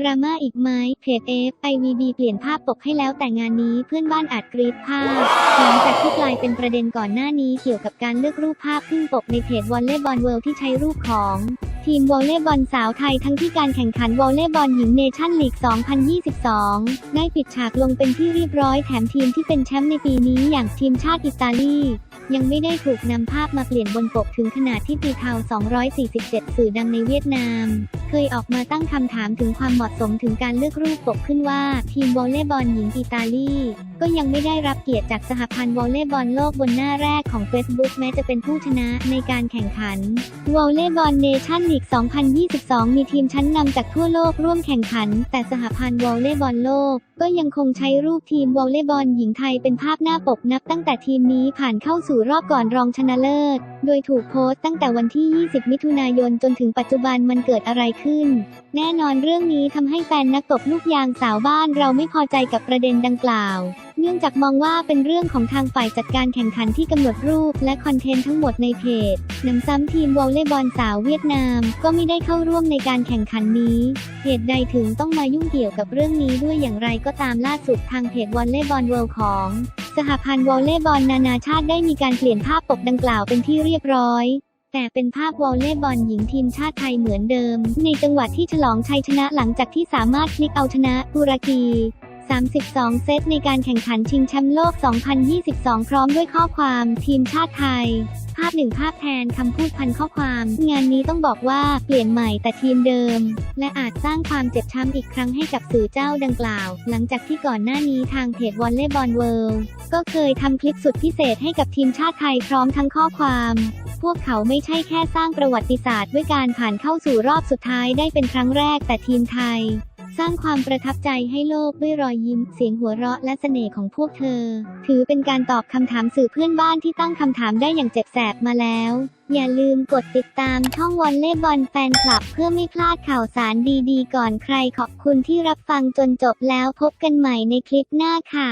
ดราม่าอีกไหมเพจเอฟไอวีบีเปลี่ยนภาพปกให้แล้วแต่งานนี้เพื่อนบ้านอัดกรีดภาพ หลังจากที่กลายเป็นประเด็นก่อนหน้านี้เกี่ยวกับการเลือกรูปภาพขึ้นปกในเพจวอลเลย์บอลเวิลด์ที่ใช้รูปของทีมวอลเลย์บอลสาวไทยทั้งที่การแข่งขันวอลเลย์บอลหญิงเนชั่นลีก 2022 ได้ปิดฉากลงเป็นที่เรียบร้อยแถมทีมที่เป็นแชมป์ในปีนี้อย่างทีมชาติอิตาลี ยังไม่ได้ถูกนำภาพมาเปลี่ยนบนปกถึงขนาดที่ตีเทา247 สื่อดังในเวียดนาม เคยออกมาตั้งคำถามถึงความเหมาะสมถึงการเลือกรูปปกขึ้นว่า ทีมวอลเลย์บอลหญิงอิตาลี ก็ยังไม่ได้รับเกียรติจากสหพันธ์วอลเลย์บอลโลกบนหน้าแรกของ Facebook แม้จะเป็นผู้ชนะในการแข่งขันวอลเลย์บอลเนชั่นลีก 2022 มีทีมชั้นนำจากทั่วโลกร่วมแข่งขัน แต่สหพันธ์วอลเลย์บอลโลก ก็ยังคงใช้รูปทีมวอลเลย์บอลหญิงไทยเป็นภาพหน้าปกนับตั้งแต่ทีมนี้ผ่านเข้าสู่รอบก่อนรองชนะเลิศ โดยถูกโพสต์ตั้งแต่วันที่ 20 มิถุนายนจนถึงปัจจุบันมันเกิดอะไรขึ้น แน่นอนเรื่องนี้ทำให้แฟนนักตบลูกยางสาวบ้านเราไม่พอใจกับประเด็นดังกล่าว เนื่องจากมองว่าเป็นเรื่องของทางฝ่ายจัดการแข่งขันที่กำหนดรูปและคอนเทนต์ทั้งหมดในเพจนำซ้ำทีมวอลเลย์บอลสาวเวียดนาม ก็ไม่ได้เข้าร่วมในการแข่งขันนี้เหตุใดถึงต้องมายุ่งเกี่ยวกับเรื่องนี้ด้วยอย่างไรก็ตามล่าสุดทางเพจวอลเลย์บอลเวิลด์ของสหพันธ์วอลเลย์บอลนานาชาติได้มีการเปลี่ยนภาพปกดังกล่าวเป็นที่เรียบร้อยแต่เป็นภาพวอลเลย์บอลหญิงทีมชาติไทยเหมือนเดิม ในจังหวะที่ฉลองชัยชนะหลังจากที่สามารถพลิกเอาชนะตุรกี 32 เซตในการแข่งขันชิงแชมป์โลก 2022 พร้อมด้วยข้อความทีมชาติไทย ภาพหนึ่งภาพแทนคำพูดพันข้อความ งานนี้ต้องบอกว่าเปลี่ยนใหม่แต่ทีมเดิม และอาจสร้างความเจ็บช้ำอีกครั้งให้กับสื่อเจ้าดังกล่าว หลังจากที่ก่อนหน้านี้ทางเพจวอลเลย์บอลเวิลด์ก็เคยทำคลิปสุดพิเศษให้กับทีมชาติไทยพร้อมทั้งข้อความพวกเขาไม่ใช่แค่สร้างประวัติศาสตร์ด้วยการผ่านเข้าสู่รอบสุดท้ายได้เป็นครั้งแรกแต่ทีมไทย สร้างความประทับใจให้โลกด้วยรอยยิ้ม เสียงหัวเราะและเสน่ห์ของพวกเธอ ถือเป็นการตอบคำถามสื่อเพื่อนบ้านที่ตั้งคำถามได้อย่างเจ็บแสบมาแล้ว อย่าลืมกดติดตามช่องวอลเล่บอลแฟนคลับ เพื่อไม่พลาดข่าวสารดีๆ ก่อนใครขอบคุณที่รับฟังจนจบแล้วพบกันใหม่ในคลิปหน้าค่ะ